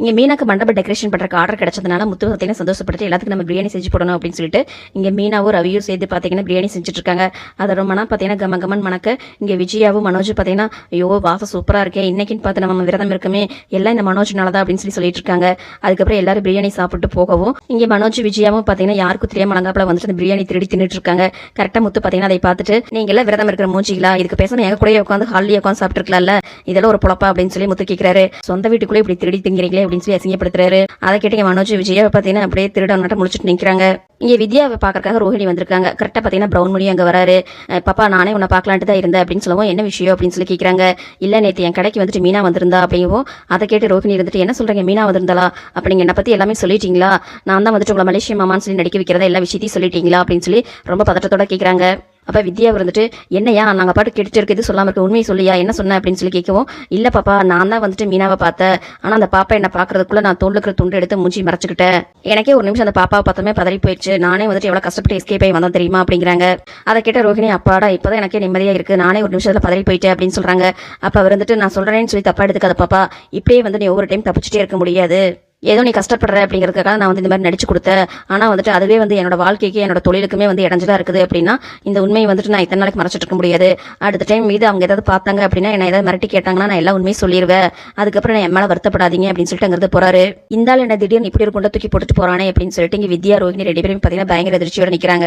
இங்கே மீனாக்கு மண்டபம் டெக்கரேஷன் பண்ணுறக்கு ஆர்டர் கிடைச்சதுனால முத்து பார்த்தீங்கன்னா சந்தோஷப்படுத்தி எல்லாத்துக்கும் நம்ம பிரியாணி செஞ்சு போடணும் அப்படின்னு சொல்லிட்டு இங்கே மீனாவும் ரவியும் சேர்த்து பார்த்தீங்கன்னா பிரியாணி செஞ்சுட்டு இருக்காங்க. அது ரொம்ப நாள் பார்த்தீங்கன்னா கம கமன் மணக்க இங்கே விஜயாவும் மனோஜ் பார்த்தீங்கன்னா ஐயோ வாசம் சூப்பராக இருக்கே இன்னைக்குன்னு பார்த்து நம்ம விரதம் இருக்குமே எல்லாம் இந்த மனோஜ்னால தான் அப்படின்னு சொல்லி சொல்லிட்டு இருக்காங்க. அதுக்கப்புறம் எல்லாரும் பிரியாணி சாப்பிட்டு போகவும் இங்கே மனோஜ் விஜயாவும் பார்த்தீங்கன்னா யாருக்கும் தெரியாம மலங்காப்பில் வந்துட்டு அந்த பிரியாணி திருடி தின்னுட்டு இருக்காங்க. கரெக்டாக முத்து பார்த்தீங்கன்னா அதை பார்த்துட்டு நீங்கள் எல்லாம் விரதம் இருக்கிற மூஞ்சிகளா? இதுக்கு பேசணும் எங்க கூட உட்காந்து ஹாலியே உட்காந்து சாப்பிட்டுருக்கலாம்ல இதெல்லாம் ஒரு பொழப்பா அப்படின்னு சொல்லி முத்து கேட்கிறாரு சொந்த வீட்டுக்குள்ளே இப்படி திருடி திங்கிறீங்களே அப்படின்னு சொல்லி அசிங்கப்படுத்துறாரு. அதை கேட்டு மனோஜ் விஜயா பார்த்தீங்கன்னா அப்படியே திருடனாட்டம் முடிச்சுட்டு நிக்கிறாங்க. இங்க வித்யாவை பார்க்கறக்காக ரோஹிணி வந்திருக்காங்க. கரெக்டா பார்த்தீங்கன்னா பிரவுன் முடியும் அங்க வராரு. பாப்பா நானே உன்னை பார்க்கலான்ட்டு தான் இருந்தேன் அப்படின்னு சொல்லவும் என்ன விஷயம்? அப்படின்னு சொல்லி கேட்குறாங்க இல்ல நேத்து என் கடைக்கு வந்துட்டு மீனா வந்திருந்தா அப்படிங்கவும் அதை கேட்டு ரோஹிணி இருந்துட்டு என்ன சொல்றீங்க மீனா வந்திருந்தாளா? அப்படிங்க என்ன என்னை பத்தி எல்லாமே சொல்லிட்டீங்களா? நான் தான் வந்துட்டு உங்களை மலேசிய மாமான்னு சொல்லி நடிக்க வைக்கிறதா எல்லா விஷயத்தையும் சொல்லிட்டீங்களா? அப்படின்னு சொல்லி ரொம்ப பதட்டத்தோட கேட்குறாங்க அப்போ வித்யா வந்துட்டு என்னையா நாங்கள் பாட்டு கெடுத்து இருக்குது சொல்லாமல் இருக்க உண்மையை சொல்லியா என்ன சொன்னேன் அப்படின்னு சொல்லி கேட்கவும் இல்லை பாப்பா நான் தான் வந்துட்டு மீனாவை பார்த்தேன். ஆனால் அந்த பாப்பா என்னை பார்க்கறதுக்குள்ளே நான் தோண்டுக்கிற இருக்கிற துண்டு எடுத்து மூஞ்சி மறைச்சிக்கிட்டேன். எனக்கே ஒரு நிமிஷம் அந்த பாப்பாவை பார்த்தமே பதறி போயிடுச்சு நானே வந்துட்டு எவ்வளோ கஷ்டப்பட்டு எஸ்கேப் ஆகி வந்தால் தெரியுமா? அப்படிங்கிறாங்க. அதை கேட்ட ரோஹிணி அப்பாடா இப்பதான் எனக்கே நிம்மதியாக இருக்குது நானே ஒரு நிமிஷத்தில் பதறி போயிட்டேன் அப்படின்னு சொல்கிறாங்க அப்போ அவர் வந்துட்டு நான் சொல்கிறேன்னு சொல்லி தப்பா எடுத்துக்காத பாப்பா. இப்படியே வந்து நீ ஒவ்வொரு டைம் தப்பிச்சிட்டே இருக்க முடியாது. ஏதோ நீ கஷ்டப்படுற அப்படிங்கிறதுக்காக நான் வந்து இந்த மாதிரி நடிச்சு கொடுத்தேன். ஆனால் வந்துட்டு அதுவே வந்து என்னோட வாழ்க்கைக்கு என்னோட தொழிலுக்குமே வந்து இடைஞ்சலாக இருக்குது அப்படின்னா இந்த உண்மையை வந்துட்டு நான் இத்தனை நாளைக்கு மறைச்சிட்டு இருக்க முடியாது. அடுத்த டைம் மீது அவங்க ஏதாவது பார்த்தாங்க அப்படின்னா என்ன ஏதாவது மிரட்டி கேட்டாங்கன்னா நான் எல்லா உண்மையும் சொல்லிடுவேன் அதுக்கப்புறம் நான் என் மேல வருத்தப்படாதீங்க அப்படின்னு சொல்லிட்டு அங்கிருந்து போறாரு. இந்த என்ன திடீர்னு இப்படி ஒரு குண்டை தூக்கி போட்டுட்டு போறானே அப்படின்னு சொல்லிட்டு இங்கே வித்யா ரோஹினி ரெண்டு பேரும் பார்த்தீங்கன்னா பயங்கர அதிர்ச்சியோட நிற்கிறாங்க